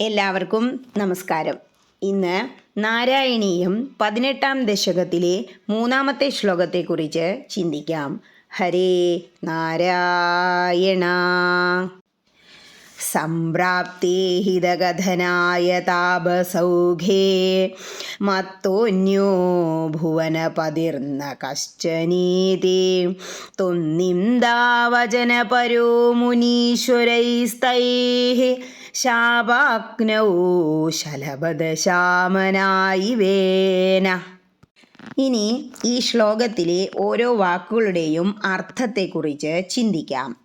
എല്ലാവർക്കും നമസ്കാരം. ഇന്ന് നാരായണീയം പതിനെട്ടാം ദശകത്തിലെ മൂന്നാമത്തെ ശ്ലോകത്തെക്കുറിച്ച് ചിന്തിക്കാം. ഹരേ നാരായണ. സംപ്രാപ്തേ ഹിതകഥനായ താപസൗഘേ മത്തോന്യോ ഭുവനപതിർന്ന കശ്ചനീതി. തുന്നിന്ദാവചനപരോ മുനീശ്വരൈസ്തൈः. ശാപാഗ്നൗ ശലഭദശാമനായി വേന. ഇനി ഈ ശ്ലോകത്തിലെ ഓരോ വാക്കുകളുടെയും അർത്ഥത്തെക്കുറിച്ച് ചിന്തിക്കാം.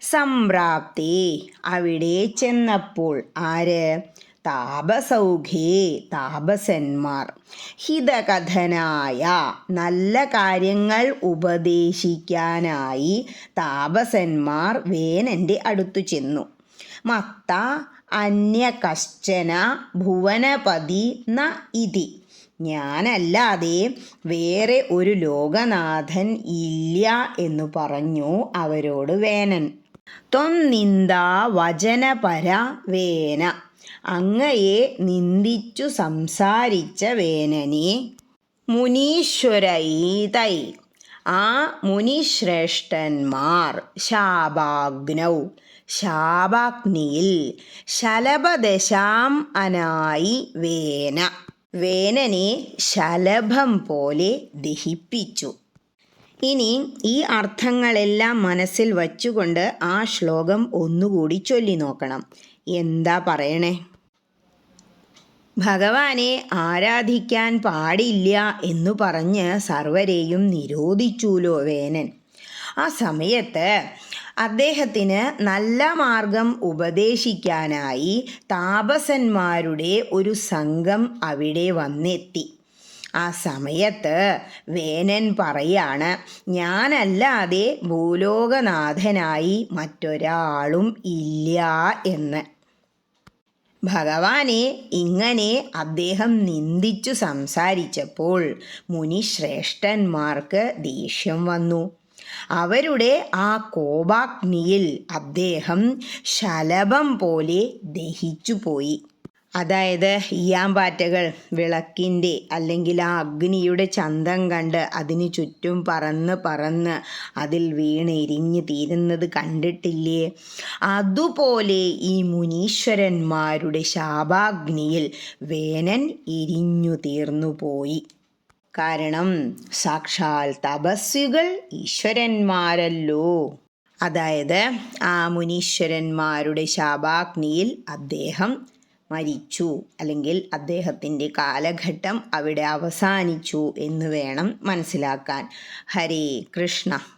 സംപ്രാപ്തി അവിടെ ചെന്നപ്പോൾ ആര്? താപസൗഖ്യേ താപസന്മാർ. ഹിതകഥനായ നല്ല കാര്യങ്ങൾ ഉപദേശിക്കാനായി താപസന്മാർ വേനന്റെ അടുത്തു ചെന്നു. മത്ത അന്യ കശ്ചന ഭുവനപതി ന ഇതി. ഞാനല്ലാതെ വേറെ ഒരു ലോകനാഥൻ ഇല്ല എന്നു പറഞ്ഞു അവരോട് വേനൻ. തൊന്നിന്ദ വചനപര വേന. അങ്ങയെ നിന്ദിച്ചു സംസാരിച്ച വേനനെ മുനീശ്വരൈതൈ. ആ മുനിശ്രേഷ്ഠന്മാർ ശാപാഗ്നൗ. ശാപാഗ്നിയിൽ ശലഭദശാം അനായി വേന. വേനനെ ശലഭം പോലെ ദഹിപ്പിച്ചു. ഇനി ഈ അർത്ഥങ്ങളെല്ലാം മനസ്സിൽ വച്ചുകൊണ്ട് ആ ശ്ലോകം ഒന്നുകൂടി ചൊല്ലി നോക്കണം എന്താ പറയണേ? ഭഗവാനെ ആരാധിക്കാൻ പാടില്ല എന്നു പറഞ്ഞ് സർവരെയും നിരോധിച്ചുലോ വേനൻ. ആ സമയത്ത് അദ്ദേഹത്തിന് നല്ല മാർഗം ഉപദേശിക്കാനായി താപസന്മാരുടെ ഒരു സംഘം അവിടെ വന്നെത്തി. ആ സമയത്ത് വേനൻ പറയാണ് ഞാനല്ലാതെ ഭൂലോകനാഥനായി മറ്റൊരാളും ഇല്ല എന്ന്. ഭഗവാനെ ഇങ്ങനെ അദ്ദേഹം നിന്ദിച്ചു സംസാരിച്ചപ്പോൾ മുനിശ്രേഷ്ഠന്മാർക്ക് ദേഷ്യം വന്നു. അവരുടെ ആ കോപാഗ്നിയിൽ അദ്ദേഹം ശലഭം പോലെ ദഹിച്ചുപോയി. അതായത് ഈയാമ്പാറ്റകൾ വിളക്കിന്റെ അല്ലെങ്കിൽ ആ അഗ്നിയുടെ ചന്തം കണ്ട് അതിന് ചുറ്റും പറന്ന് പറന്ന് അതിൽ വീണ് എരിഞ്ഞ് തീരുന്നത് കണ്ടിട്ടില്ലേ? അതുപോലെ ഈ മുനീശ്വരന്മാരുടെ ശാപാഗ്നിയിൽ വേനൻ എരിഞ്ഞു തീർന്നു പോയി. കാരണം സാക്ഷാൽ തപസ്വികൾ ഈശ്വരന്മാരല്ലോ. അതായത് ആ മുനീശ്വരന്മാരുടെ ശാപാഗ്നിയിൽ അദ്ദേഹം മരിച്ചു. അല്ലെങ്കിൽ അദ്ദേഹത്തിന്റെ കാലഘട്ടം അവിടെ അവസാനിച്ചു എന്ന് വേണം മനസ്സിലാക്കാൻ. ഹരേ കൃഷ്ണ.